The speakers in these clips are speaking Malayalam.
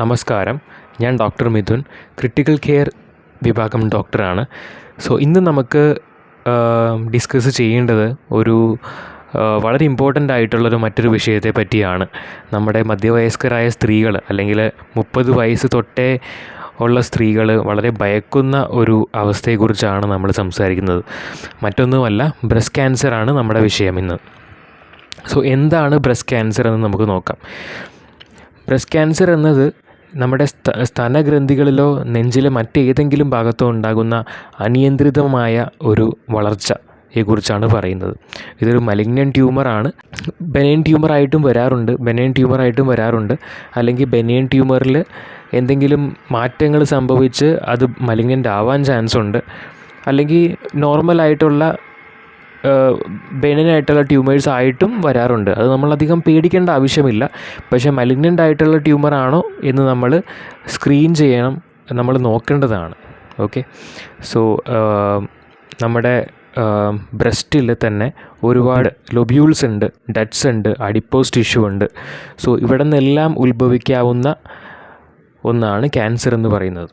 നമസ്കാരം. ഞാൻ ഡോക്ടർ മിഥുൻ. ക്രിട്ടിക്കൽ കെയർ വിഭാഗം ഡോക്ടറാണ്. സോ ഇന്ന് നമുക്ക് ഡിസ്കസ് ചെയ്യേണ്ടത് ഒരു വളരെ ഇമ്പോർട്ടന്റ് ആയിട്ടുള്ളൊരു മറ്റൊരു വിഷയത്തെ പറ്റിയാണ്. നമ്മുടെ മധ്യവയസ്കരായ സ്ത്രീകൾ അല്ലെങ്കിൽ മുപ്പത് വയസ്സ് തൊട്ടേ ഉള്ള സ്ത്രീകൾ വളരെ ഭയക്കുന്ന ഒരു അവസ്ഥയെക്കുറിച്ചാണ് നമ്മൾ സംസാരിക്കുന്നത്. മറ്റൊന്നുമല്ല ബ്രസ്റ്റ് ക്യാൻസറാണ് നമ്മുടെ വിഷയം ഇന്ന്. സോ എന്താണ് ബ്രസ്റ്റ് ക്യാൻസർ എന്ന് നമുക്ക് നോക്കാം. ബ്രസ്റ്റ് ക്യാൻസർ എന്നത് നമ്മുടെ സ്ത സ്തനഗ്രന്ഥികളിലോ നെഞ്ചിലെ മറ്റേതെങ്കിലും ഭാഗത്തോ ഉണ്ടാകുന്ന അനിയന്ത്രിതമായ ഒരു വളർച്ച യെക്കുറിച്ചാണ് പറയുന്നത്. ഇതൊരു മലിഗ്നൻ ട്യൂമറാണ്. ബെനൈൻ ട്യൂമറായിട്ടും വരാറുണ്ട്. ബെനൈൻ ട്യൂമറായിട്ടും വരാറുണ്ട്. അല്ലെങ്കിൽ ബെനൈൻ ട്യൂമറിൽ എന്തെങ്കിലും മാറ്റങ്ങൾ സംഭവിച്ച് അത് മലിഗ്നന്റ് ആവാൻ ചാൻസ് ഉണ്ട് അല്ലെങ്കിൽ നോർമലായിട്ടുള്ള ബെനൈനായിട്ടുള്ള ട്യൂമേഴ്സ് ആയിട്ടും വരാറുണ്ട്. അത് നമ്മളധികം പേടിക്കേണ്ട ആവശ്യമില്ല. പക്ഷേ മലിഗ്നന്റ് ആയിട്ടുള്ള ട്യൂമറാണോ എന്ന് നമ്മൾ സ്ക്രീൻ ചെയ്യണം നമ്മൾ നോക്കേണ്ടതാണ്. ഓക്കെ? സോ നമ്മുടെ ബ്രസ്റ്റിൽ തന്നെ ഒരുപാട് ലൊബ്യൂൾസ് ഉണ്ട് ഡട്സ് ഉണ്ട് അഡിപ്പോസ് ടിഷ്യൂ ഉണ്ട്. സോ ഇവിടെ നിന്നെല്ലാം ഉത്ഭവിക്കാവുന്ന ഒന്നാണ് ക്യാൻസർ എന്ന് പറയുന്നത്.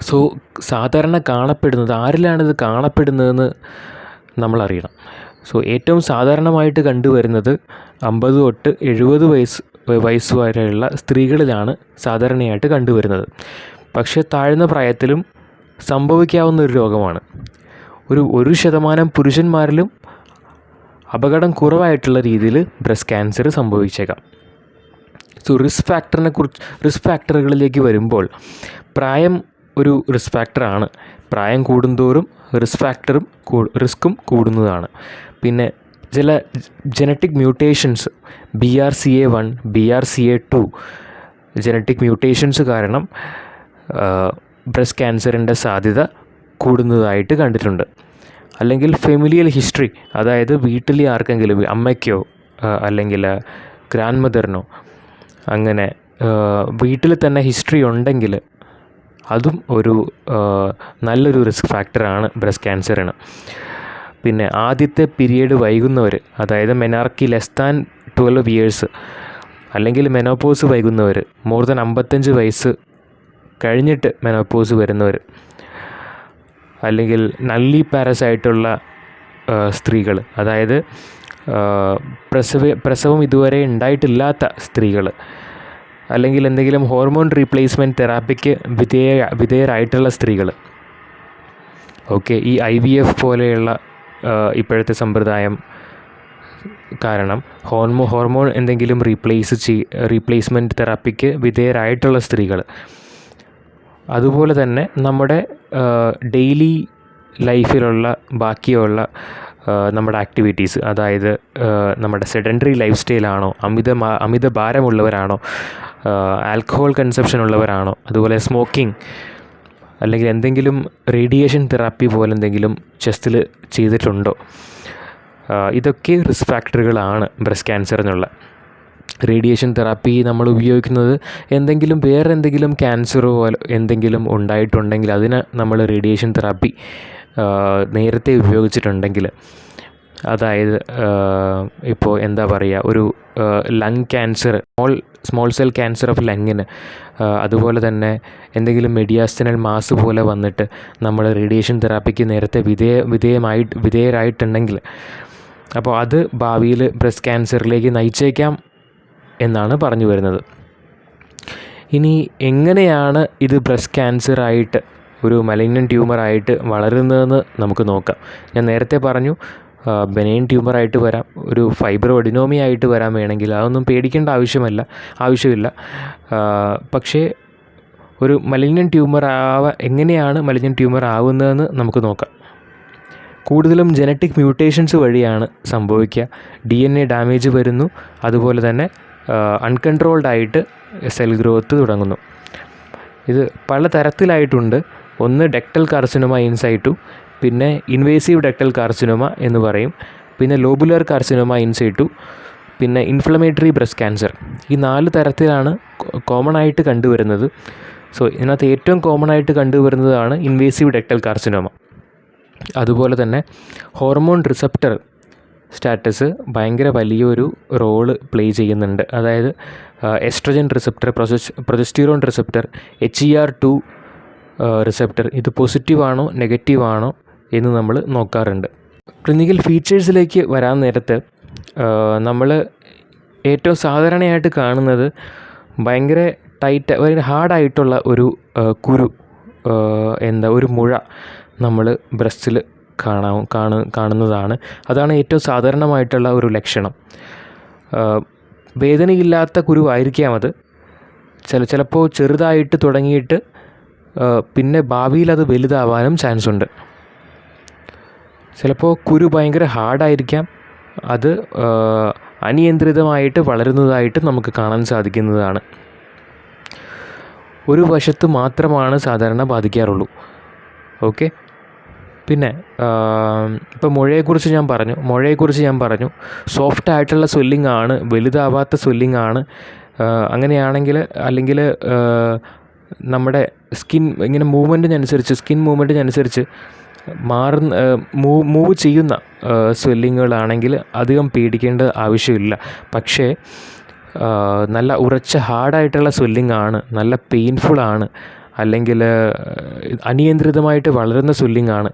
സോ സാധാരണ കാണപ്പെടുന്നത് ആരിലാണിത് കാണപ്പെടുന്നതെന്ന് നമ്മളറിയണം. സോ ഏറ്റവും സാധാരണമായിട്ട് കണ്ടുവരുന്നത് അമ്പത് തൊട്ട് എഴുപത് വയസ്സ് വയസ്സ് വരെയുള്ള സ്ത്രീകളിലാണ് സാധാരണയായിട്ട് കണ്ടുവരുന്നത്. പക്ഷേ താഴ്ന്ന പ്രായത്തിലും സംഭവിക്കാവുന്ന ഒരു രോഗമാണ്. ഒരു ഒരു ശതമാനം പുരുഷന്മാരിലും അപകടം കുറവായിട്ടുള്ള രീതിയിൽ ബ്രസ്റ്റ് ക്യാൻസർ സംഭവിച്ചേക്കാം. സോ റിസ്ക് ഫാക്ടറിനെ കുറിച്ച് റിസ്ക് ഫാക്ടറുകളിലേക്ക് വരുമ്പോൾ പ്രായം ഒരു റിസ്ക് ഫാക്ടറാണ് പ്രായം കൂടുന്തോറും റിസ്ക് ഫാക്ടറും റിസ്ക്കും കൂടുന്നതാണ്. പിന്നെ ചില genetic mutations B R C A one B R C A two genetic mutations കാരണം ബ്രസ്റ്റ് ക്യാൻസറിന്റെ സാധ്യത കൂടുന്നതായിട്ട് കണ്ടിട്ടുണ്ട്. അല്ലെങ്കിൽ ഫെമിലിയൽ ഹിസ്റ്ററി അതായത് വീട്ടിൽ ആർക്കെങ്കിലും അമ്മയ്ക്കോ അല്ലെങ്കിൽ ഗ്രാൻഡ് മദറിനോ അങ്ങനെ വീട്ടിൽ തന്നെ ഹിസ്റ്ററി ഉണ്ടെങ്കിൽ അതും ഒരു നല്ലൊരു റിസ്ക് ഫാക്ടറാണ് ബ്രസ്റ്റ് ക്യാൻസറിന് പിന്നെ ആദ്യത്തെ പീരിയഡ് വൈകുന്നവർ അതായത് menarche less than twelve years അല്ലെങ്കിൽ മെനോപോസ് വൈകുന്നവർ മോർ ദാൻ അമ്പത്തഞ്ച് വയസ്സ് കഴിഞ്ഞിട്ട് മെനോപോസ് വരുന്നവർ അല്ലെങ്കിൽ നല്ലി പാരസായിട്ടുള്ള സ്ത്രീകൾ അതായത് പ്രസവ പ്രസവം ഇതുവരെ ഉണ്ടായിട്ടില്ലാത്ത സ്ത്രീകൾ അല്ലെങ്കിൽ എന്തെങ്കിലും ഹോർമോൺ റീപ്ലേസ്മെന്റ് തെറാപ്പിക്ക് വിധേയ വിധേയരായിട്ടുള്ള സ്ത്രീകൾ ഓക്കെ ഈ ഐ വി എഫ് പോലെയുള്ള ഇപ്പോഴത്തെ സമ്പ്രദായം കാരണം ഹോർമോ ഹോർമോൺ എന്തെങ്കിലും റീപ്ലേസ് ചെയ് റീപ്ലേസ്മെന്റ് തെറാപ്പിക്ക് വിധേയരായിട്ടുള്ള സ്ത്രീകൾ അതുപോലെ തന്നെ നമ്മുടെ ഡെയിലി ലൈഫിലുള്ള ബാക്കിയുള്ള നമ്മുടെ ആക്ടിവിറ്റീസ് അതായത് നമ്മുടെ സെഡന്ററി ലൈഫ് സ്റ്റൈലാണോ അമിത അമിത ഭാരമുള്ളവരാണോ ആൽക്കഹോൾ കൺസപ്ഷൻ ഉള്ളവരാണോ അതുപോലെ സ്മോക്കിംഗ് അല്ലെങ്കിൽ എന്തെങ്കിലും റേഡിയേഷൻ തെറാപ്പി പോലെ എന്തെങ്കിലും ചെസ്റ്റിൽ ചെയ്തിട്ടുണ്ടോ? ഇതൊക്കെ റിസ്ക് ഫാക്ടറുകളാണ് ബ്രസ്റ്റ് ക്യാൻസറിനുള്ള റേഡിയേഷൻ തെറാപ്പി നമ്മൾ ഉപയോഗിക്കുന്നത് എന്തെങ്കിലും വേറെ എന്തെങ്കിലും ക്യാൻസറോ എന്തെങ്കിലും ഉണ്ടായിട്ടുണ്ടെങ്കിൽ അതിന് നമ്മൾ റേഡിയേഷൻ തെറാപ്പി നേരത്തെ ഉപയോഗിച്ചിട്ടുണ്ടെങ്കിൽ അതായത് ഇപ്പോൾ എന്താ പറയുക ഒരു lung cancer small small cell cancer of ലങ്ങിന് അതുപോലെ തന്നെ എന്തെങ്കിലും മെഡിയാസ്റ്റിനൽ മാസ് പോലെ വന്നിട്ട് നമ്മൾ റേഡിയേഷൻ തെറാപ്പിക്ക് നേരത്തെ വിധേയ വിധേയമായി വിധേയരായിട്ടുണ്ടെങ്കിൽ അപ്പോൾ അത് ഭാവിയിൽ ബ്രസ്റ്റ് ക്യാൻസറിലേക്ക് നയിച്ചേക്കാം എന്നാണ് പറഞ്ഞു വരുന്നത്. ഇനി എങ്ങനെയാണ് ഇത് ബ്രസ്റ്റ് ക്യാൻസറായിട്ട് ഒരു മലിഗ്നൻ ട്യൂമറായിട്ട് വളരുന്നതെന്ന് നമുക്ക് നോക്കാം. ഞാൻ നേരത്തെ പറഞ്ഞു ബെനൈൻ ട്യൂമറായിട്ട് വരാം ഒരു ഫൈബ്രോ ആയിട്ട് വരാൻ വേണമെങ്കിൽ അതൊന്നും പേടിക്കേണ്ട ആവശ്യമല്ല ആവശ്യമില്ല. പക്ഷേ ഒരു മലിഗ്നൻ ട്യൂമർ ആവ എങ്ങനെയാണ് മലിഗ്നൻ ട്യൂമർ ആവുന്നതെന്ന് നമുക്ക് നോക്കാം. കൂടുതലും ജനറ്റിക് മ്യൂട്ടേഷൻസ് വഴിയാണ് സംഭവിക്കുക. ഡി എൻ എ ഡാമേജ് വരുന്നു അതുപോലെ തന്നെ അൺകൺട്രോൾഡ് ആയിട്ട് സെൽ ഗ്രോത്ത് തുടങ്ങുന്നു. ഇത് പല തരത്തിലായിട്ടുണ്ട് ഒന്ന് ഡെക്ടൽ കാർസിനോമ ഇൻസൈറ്റു പിന്നെ ഇൻവേസീവ് ഡെക്ടൽ കാർസിനോമ എന്ന് പറയും. പിന്നെ ലോബുലർ കാർസിനോമ ഇൻസൈറ്റു പിന്നെ ഇൻഫ്ലമേറ്ററി ബ്രസ്റ്റ് ക്യാൻസർ. ഈ നാല് തരത്തിലാണ് കോമൺ ആയിട്ട് കണ്ടുവരുന്നത്. സോ ഇതിനകത്ത് ഏറ്റവും കോമൺ ആയിട്ട് കണ്ടുവരുന്നതാണ് ഇൻവേസീവ് ഡെക്ടൽ കാർസിനോമ. അതുപോലെ തന്നെ ഹോർമോൺ റിസപ്റ്റർ സ്റ്റാറ്റസ് ഭയങ്കര വലിയൊരു റോൾ പ്ലേ ചെയ്യുന്നുണ്ട്. അതായത് estrogen receptor progesterone progesterone receptor H E R two receptor ഇത് പോസിറ്റീവാണോ നെഗറ്റീവാണോ എന്ന് നമ്മൾ നോക്കാറുണ്ട്. ക്ലിനിക്കൽ ഫീച്ചേഴ്സിലേക്ക് വരാൻ നേരത്ത് നമ്മൾ ഏറ്റവും സാധാരണയായിട്ട് കാണുന്നത് ഭയങ്കര ടൈറ്റ് ഭയങ്കര ഹാർഡായിട്ടുള്ള ഒരു കുരു എന്താ ഒരു മുഴ നമ്മൾ ബ്രസ്റ്റിൽ കാണാൻ കാണു കാണുന്നതാണ്. അതാണ് ഏറ്റവും സാധാരണമായിട്ടുള്ള ഒരു ലക്ഷണം. വേദനയില്ലാത്ത കുരുവായിരിക്കാം അത്. ചില ചിലപ്പോൾ ചെറുതായിട്ട് തുടങ്ങിയിട്ട് പിന്നെ ഭാവിയിൽ അത് വലുതാവാനും ചാൻസ് ഉണ്ട്. ചിലപ്പോൾ കുരു ഭയങ്കര ഹാർഡായിരിക്കാം അത് അനിയന്ത്രിതമായിട്ട് വളരുന്നതായിട്ട് നമുക്ക് കാണാൻ സാധിക്കുന്നതാണ്. ഒരു വശത്ത് മാത്രമാണ് സാധാരണ ബാധിക്കാറുള്ളൂ. ഓക്കെ? പിന്നെ ഇപ്പോൾ മുഴയെക്കുറിച്ച് ഞാൻ പറഞ്ഞു. മുഴയെക്കുറിച്ച് ഞാൻ പറഞ്ഞു. സോഫ്റ്റ് ആയിട്ടുള്ള സ്വെല്ലിംഗ് ആണ് വലുതാവാത്ത സ്വെല്ലിംഗ് ആണ്. അങ്ങനെയാണെങ്കിൽ അല്ലെങ്കിൽ നമ്മുടെ സ്കിൻ ഇങ്ങനെ മൂവ്മെന്റിനനുസരിച്ച് സ്കിൻ മൂവ്മെന്റിനനുസരിച്ച് മാറുന്ന മൂവ് മൂവ് ചെയ്യുന്ന സ്വെല്ലിങ്ങുകളാണെങ്കിൽ അധികം പേടിക്കേണ്ട ആവശ്യമില്ല. പക്ഷേ നല്ല ഉറച്ച ഹാർഡായിട്ടുള്ള സ്വെല്ലിംഗ് ആണ് നല്ല പെയിൻഫുള്ളാണ് അല്ലെങ്കിൽ അനിയന്ത്രിതമായിട്ട് വളരുന്ന സ്വെല്ലിംഗ് ആണ്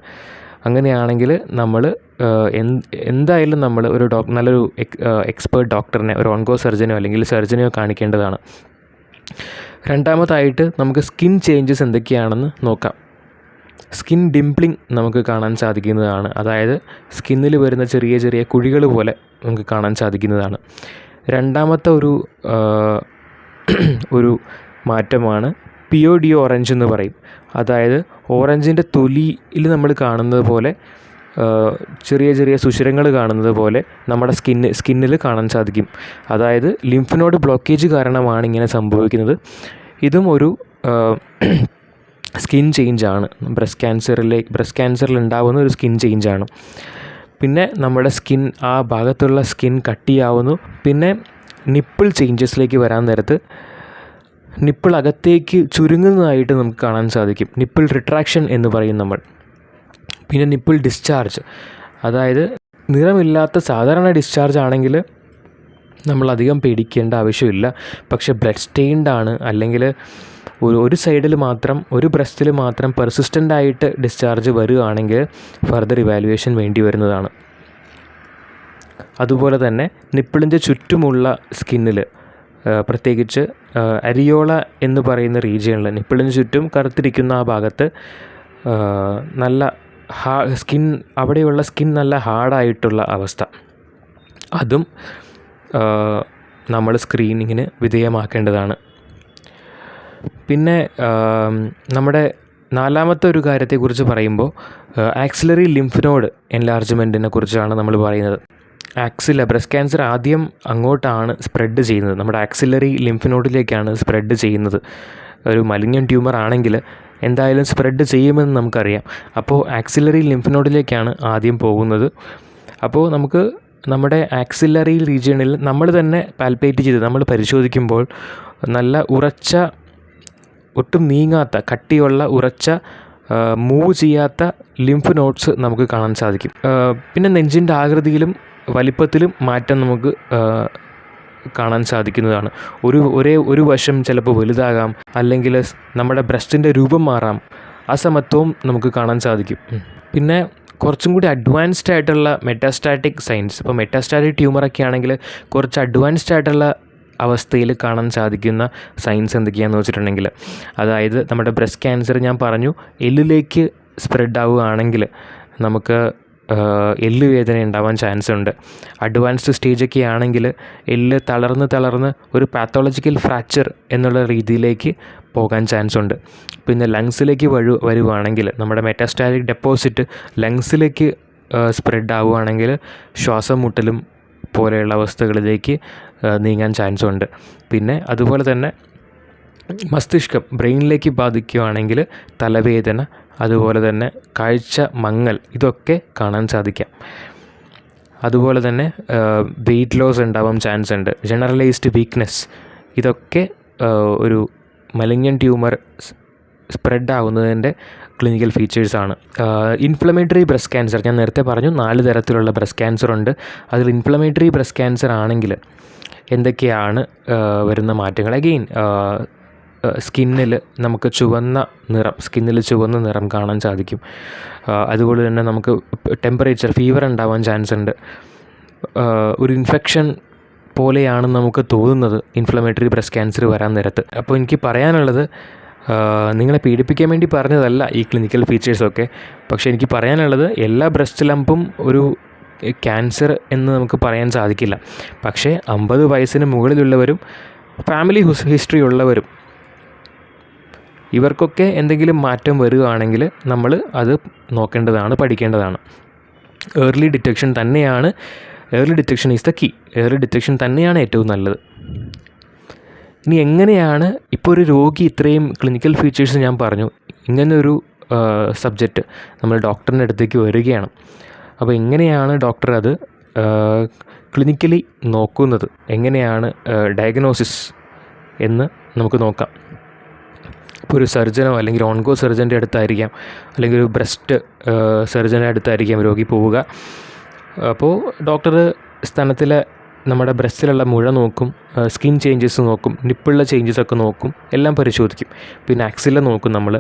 അങ്ങനെയാണെങ്കിൽ നമ്മൾ എന്തായാലും നമ്മൾ ഒരു ഡോ നല്ലൊരു എക്സ്പേർട്ട് ഡോക്ടറിനെ ഒരു ഓൺകോ സർജനോ അല്ലെങ്കിൽ സർജനെയോ കാണിക്കേണ്ടതാണ്. രണ്ടാമതായിട്ട് നമുക്ക് സ്കിൻ ചേഞ്ചസ് എന്തൊക്കെയാണെന്ന് നോക്കാം. സ്കിൻ ഡിംപ്ലിംഗ് നമുക്ക് കാണാൻ സാധിക്കുന്നതാണ്. അതായത് സ്കിന്നിൽ വരുന്ന ചെറിയ ചെറിയ കുഴികൾ പോലെ നമുക്ക് കാണാൻ സാധിക്കുന്നതാണ്. രണ്ടാമത്തെ ഒരു ഒരു മാറ്റമാണ് പിയോ ഡി ഓറഞ്ച് എന്ന് പറയും. അതായത് ഓറഞ്ചിന്റെ തൊലിയിൽ നമ്മൾ കാണുന്നത് പോലെ ചെറിയ ചെറിയ സുഷിരങ്ങൾ കാണുന്നത് പോലെ നമ്മുടെ സ്കിന്ന് സ്കിന്നിൽ കാണാൻ സാധിക്കും. അതായത് ലിംഫിനോട് ബ്ലോക്കേജ് കാരണമാണ് ഇങ്ങനെ സംഭവിക്കുന്നത്. ഇതും ഒരു സ്കിൻ ചേഞ്ചാണ് ബ്രസ്റ്റ് ക്യാൻസറിലേക്ക് ബ്രസ്റ്റ് ക്യാൻസറിൽ ഉണ്ടാകുന്ന ഒരു സ്കിൻ ചേഞ്ചാണ് പിന്നെ നമ്മുടെ സ്കിൻ ആ ഭാഗത്തുള്ള സ്കിൻ കട്ടിയാവുന്നു. പിന്നെ നിപ്പിൾ ചേഞ്ചസിലേക്ക് വരാൻ നേരത്ത് നിപ്പിൾ അകത്തേക്ക് ചുരുങ്ങുന്നതായിട്ട് നമുക്ക് കാണാൻ സാധിക്കും. നിപ്പിൾ റിട്രാക്ഷൻ എന്ന് പറയും നമ്മൾ. പിന്നെ നിപ്പിൾ ഡിസ്ചാർജ്. അതായത് നിറമില്ലാത്ത സാധാരണ ഡിസ്ചാർജ് ആണെങ്കിൽ നമ്മളധികം പേടിക്കേണ്ട ആവശ്യമില്ല. പക്ഷേ ബ്ലഡ് സ്റ്റെയിൻഡ് ആണ്. അല്ലെങ്കിൽ ഒരു ഒരു സൈഡിൽ മാത്രം ഒരു ബ്രസ്റ്റിൽ മാത്രം പെർസിസ്റ്റന്റ് ആയിട്ട് ഡിസ്ചാർജ് വരികയാണെങ്കിൽ ഫർദർ ഇവാലുവേഷൻ വേണ്ടി വരുന്നതാണ്. അതുപോലെ തന്നെ നിപ്പിളിന്റെ ചുറ്റുമുള്ള സ്കിന്നിൽ പ്രത്യേകിച്ച് അരിയോള എന്ന് പറയുന്ന റീജിയണിൽ നിപ്പിളിന് ചുറ്റും കറുത്തിരിക്കുന്ന ആ ഭാഗത്ത് നല്ല ഹാ സ്കിൻ അവിടെയുള്ള സ്കിൻ നല്ല ഹാർഡായിട്ടുള്ള അവസ്ഥ. അതും നമ്മൾ സ്ക്രീനിങ്ങിന് വിധേയമാക്കേണ്ടതാണ്. പിന്നെ നമ്മുടെ നാലാമത്തെ ഒരു കാര്യത്തെക്കുറിച്ച് പറയുമ്പോൾ ആക്സിലറി ലിംഫിനോഡ് എൻലാർജ്മെന്റിനെ കുറിച്ചാണ് നമ്മൾ പറയുന്നത്. ആക്സില ബ്രസ്റ്റ് ക്യാൻസർ ആദ്യം അങ്ങോട്ടാണ് സ്പ്രെഡ് ചെയ്യുന്നത്. നമ്മുടെ ആക്സിലറി ലിംഫിനോഡിലേക്കാണ് സ്പ്രെഡ് ചെയ്യുന്നത്. ഒരു മലിനം ട്യൂമർ ആണെങ്കിൽ എന്തായാലും സ്പ്രെഡ് ചെയ്യുമെന്ന് നമുക്കറിയാം. അപ്പോൾ ആക്സിലറി ലിംഫിനോഡിലേക്കാണ് ആദ്യം പോകുന്നത്. അപ്പോൾ നമുക്ക് നമ്മുടെ ആക്സിലറി റീജിയണിൽ നമ്മൾ തന്നെ പാൽപ്പേറ്റ് ചെയ്ത് നമ്മൾ പരിശോധിക്കുമ്പോൾ നല്ല ഉറച്ച ഒട്ടും നീങ്ങാത്ത കട്ടിയുള്ള ഉറച്ച മൂവ് ചെയ്യാത്ത ലിംഫ് നോട്ട്സ് നമുക്ക് കാണാൻ സാധിക്കും. പിന്നെ നെഞ്ചിന്റെ ആകൃതിയിലും വലിപ്പത്തിലും മാറ്റം നമുക്ക് കാണാൻ സാധിക്കുന്നതാണ്. ഒരു ഒരേ ഒരു വശം ചിലപ്പോൾ വലുതാകാം അല്ലെങ്കിൽ നമ്മുടെ ബ്രസ്റ്റിന്റെ രൂപം മാറാം. അസമത്വവും നമുക്ക് കാണാൻ സാധിക്കും. പിന്നെ കുറച്ചും കൂടി അഡ്വാൻസ്ഡ് ആയിട്ടുള്ള മെറ്റാസ്റ്റാറ്റിക് സയൻസ് ഇപ്പോൾ മെറ്റാസ്റ്റാറ്റിക് ട്യൂമറൊക്കെ ആണെങ്കിൽ കുറച്ച് അഡ്വാൻസ്ഡ് ആയിട്ടുള്ള അവസ്ഥയിൽ കാണാൻ സാധിക്കുന്ന സയൻസ് എന്തൊക്കെയാണെന്ന് വെച്ചിട്ടുണ്ടെങ്കിൽ അതായത് നമ്മുടെ ബ്രസ്റ്റ് ക്യാൻസർ ഞാൻ പറഞ്ഞു എല്ലിലേക്ക് സ്പ്രെഡ് ആവുകയാണെങ്കിൽ നമുക്ക് എല്ല് വേദന ഉണ്ടാവാൻ ചാൻസ് ഉണ്ട്. അഡ്വാൻസ്ഡ് സ്റ്റേജൊക്കെ ആണെങ്കിൽ എല്ല് തളർന്ന് തളർന്ന് ഒരു പാത്തോളജിക്കൽ ഫ്രാക്ചർ എന്നുള്ള രീതിയിലേക്ക് പോകാൻ ചാൻസ് ഉണ്ട്. പിന്നെ ലങ്സിലേക്ക് വഴു വരുവാണെങ്കിൽ നമ്മുടെ മെറ്റാസ്റ്റാറ്റിക് ഡെപ്പോസിറ്റ് ലങ്സിലേക്ക് സ്പ്രെഡ് ആവുകയാണെങ്കിൽ ശ്വാസം മുട്ടലും പോലെയുള്ള അവസ്ഥകളിലേക്ക് നീങ്ങാൻ ചാൻസ് ഉണ്ട്. പിന്നെ അതുപോലെ തന്നെ മസ്തിഷ്കം ബ്രെയിനിലേക്ക് ബാധിക്കുകയാണെങ്കിൽ തലവേദന അതുപോലെ തന്നെ കാഴ്ച മങ്ങൽ ഇതൊക്കെ കാണാൻ സാധിക്കാം. അതുപോലെ തന്നെ വെയിറ്റ് ലോസ് ഉണ്ടാവാൻ ചാൻസ് ഉണ്ട്. ജനറലൈസ്ഡ് വീക്ക്നെസ് ഇതൊക്കെ ഒരു മലിഞ്ഞൻ ട്യൂമർ സ്പ്രെഡ് ആവുന്നതിന്റെ ക്ലിനിക്കൽ ഫീച്ചേഴ്സാണ് ഇൻഫ്ലമേറ്ററി ബ്രസ്റ്റ് ക്യാൻസർ ഞാൻ നേരത്തെ പറഞ്ഞു നാല് തരത്തിലുള്ള ബ്രസ്റ്റ് ക്യാൻസർ ഉണ്ട്. അതിൽ ഇൻഫ്ലമേറ്ററി ബ്രസ്റ്റ് ക്യാൻസർ ആണെങ്കിൽ എന്തൊക്കെയാണ് വരുന്ന മാറ്റങ്ങൾ? അഗെയിൻ സ്കിന്നിൽ നമുക്ക് ചുവന്ന നിറം സ്കിന്നിൽ ചുവന്ന നിറം കാണാൻ സാധിക്കും. അതുപോലെ തന്നെ നമുക്ക് ടെമ്പറേച്ചർ ഫീവർ ഉണ്ടാവാൻ ചാൻസ് ഉണ്ട്. ഒരു ഇൻഫെക്ഷൻ പോലെയാണ് നമുക്ക് തോന്നുന്നത് ഇൻഫ്ലമേറ്ററി ബ്രസ്റ്റ് ക്യാൻസർ വരാൻ നേരത്ത്. അപ്പോൾ എനിക്ക് പറയാനുള്ളത് നിങ്ങളെ പീഡിപ്പിക്കാൻ വേണ്ടി പറഞ്ഞതല്ല ഈ ക്ലിനിക്കൽ ഫീച്ചേഴ്സൊക്കെ പക്ഷേ എനിക്ക് പറയാനുള്ളത് എല്ലാ ബ്രസ്റ്റ് ലംപും ഒരു ക്യാൻസർ എന്ന് നമുക്ക് പറയാൻ സാധിക്കില്ല. പക്ഷേ അമ്പത് വയസ്സിന് മുകളിലുള്ളവരും ഫാമിലി ഹിസ്റ്ററി ഉള്ളവരും ഇവർക്കൊക്കെ എന്തെങ്കിലും മാറ്റം വരികയാണെങ്കിൽ നമ്മൾ അത് നോക്കേണ്ടതാണ് പഠിക്കേണ്ടതാണ്. ഏർലി ഡിറ്റക്ഷൻ തന്നെയാണ് early detection is the key early detection തന്നെയാണ് ഏറ്റവും നല്ലത്. ഇനി എങ്ങനെയാണ് ഇപ്പോൾ ഒരു രോഗി ഇത്രയും ക്ലിനിക്കൽ ഫീച്ചേഴ്സ് ഞാൻ പറഞ്ഞു ഇങ്ങനൊരു സബ്ജക്റ്റ് നമ്മൾ ഡോക്ടറിന്റെ അടുത്തേക്ക് വരികയാണ്. അപ്പോൾ എങ്ങനെയാണ് ഡോക്ടർ അത് ക്ലിനിക്കലി നോക്കുന്നത്? എങ്ങനെയാണ് ഡയഗ്നോസിസ് എന്ന് നമുക്ക് നോക്കാം. ഇപ്പോൾ ഒരു സർജനോ അല്ലെങ്കിൽ ഓൺകോ സർജന്റെ അടുത്തായിരിക്കാം. അല്ലെങ്കിൽ ഒരു ബ്രസ്റ്റ് സർജന്റെ അടുത്തായിരിക്കാം രോഗി പോവുക. അപ്പോൾ ഡോക്ടർ സ്തനത്തിലെ നമ്മുടെ ബ്രസ്റ്റിലുള്ള മുഴ നോക്കും സ്കിൻ ചേഞ്ചസ് നോക്കും നിപ്പിളിലെ ചേഞ്ചസ് ഒക്കെ നോക്കും എല്ലാം പരിശോധിക്കും. പിന്നെ ആക്സില നോക്കും നമ്മൾ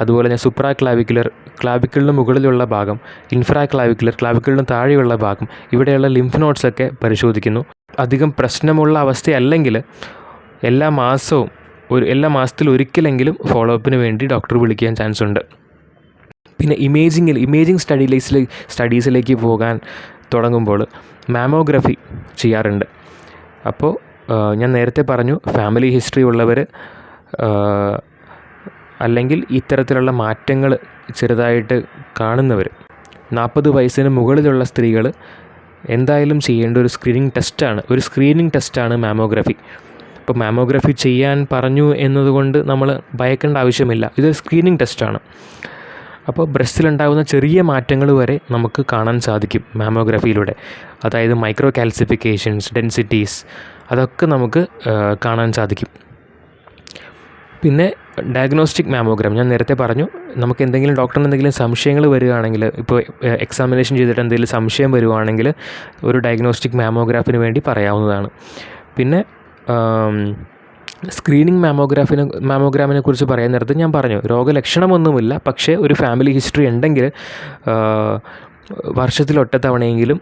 അതുപോലെ തന്നെ സുപ്രാ ക്ലാവിക്കുലർ ക്ലാവിക്കിളിന് മുകളിലുള്ള ഭാഗം ഇൻഫ്രാ ക്ലാവിക്കുലർ ക്ലാവിക്കിളിന് താഴെയുള്ള ഭാഗം ഇവിടെയുള്ള ലിംഫ് നോട്ട്സൊക്കെ പരിശോധിക്കുന്നു. അധികം പ്രശ്നമുള്ള അവസ്ഥയല്ലെങ്കിൽ എല്ലാ മാസവും ഒരു എല്ലാ മാസത്തിൽ ഒരിക്കലെങ്കിലും ഫോളോ അപ്പിന് വേണ്ടി ഡോക്ടർ വിളിക്കാൻ ചാൻസ് ഉണ്ട്. പിന്നെ ഇമേജിങ്ങിൽ ഇമേജിങ് സ്റ്റഡീസിലെ സ്റ്റഡീസിലേക്ക് പോകാൻ തുടങ്ങുമ്പോൾ മാമോഗ്രഫി ചെയ്യാറുണ്ട്. അപ്പോൾ ഞാൻ നേരത്തെ പറഞ്ഞു ഫാമിലി ഹിസ്റ്ററി ഉള്ളവർ അല്ലെങ്കിൽ ഇത്തരത്തിലുള്ള മാറ്റങ്ങൾ ചെറുതായിട്ട് കാണുന്നവർ നാൽപ്പത് വയസ്സിന് മുകളിലുള്ള സ്ത്രീകൾ എന്തായാലും ചെയ്യേണ്ട ഒരു സ്ക്രീനിങ് ടെസ്റ്റാണ് ഒരു സ്ക്രീനിങ് ടെസ്റ്റാണ് മാമോഗ്രഫി ഇപ്പോൾ മാമോഗ്രഫി ചെയ്യാൻ പറഞ്ഞു എന്നതുകൊണ്ട് നമ്മൾ ഭയക്കേണ്ട ആവശ്യമില്ല. ഇതൊരു സ്ക്രീനിങ് ടെസ്റ്റാണ്. അപ്പോൾ ബ്രസ്റ്റിലുണ്ടാകുന്ന ചെറിയ മാറ്റങ്ങൾ വരെ നമുക്ക് കാണാൻ സാധിക്കും മാമോഗ്രഫിയിലൂടെ. അതായത് മൈക്രോ കാൽസിഫിക്കേഷൻസ് ഡെൻസിറ്റീസ് അതൊക്കെ നമുക്ക് കാണാൻ സാധിക്കും. പിന്നെ ഡയഗ്നോസ്റ്റിക് മാമോഗ്രാം ഞാൻ നേരത്തെ പറഞ്ഞു നമുക്ക് എന്തെങ്കിലും ഡോക്ടറിന് എന്തെങ്കിലും സംശയങ്ങൾ വരികയാണെങ്കിൽ ഇപ്പോൾ എക്സാമിനേഷൻ ചെയ്തിട്ട് എന്തെങ്കിലും സംശയം വരുവാണെങ്കിൽ ഒരു ഡയഗ്നോസ്റ്റിക് മാമോഗ്രാഫിന് വേണ്ടി പറയാവുന്നതാണ്. പിന്നെ സ്ക്രീനിങ് മാമോഗ്രാഫിനെ മാമോഗ്രാമിനെ കുറിച്ച് പറയാൻ നേരത്തെ ഞാൻ പറഞ്ഞു. രോഗലക്ഷണമൊന്നുമില്ല. പക്ഷേ ഒരു ഫാമിലി ഹിസ്റ്ററി ഉണ്ടെങ്കിൽ വർഷത്തിലൊട്ട തവണയെങ്കിലും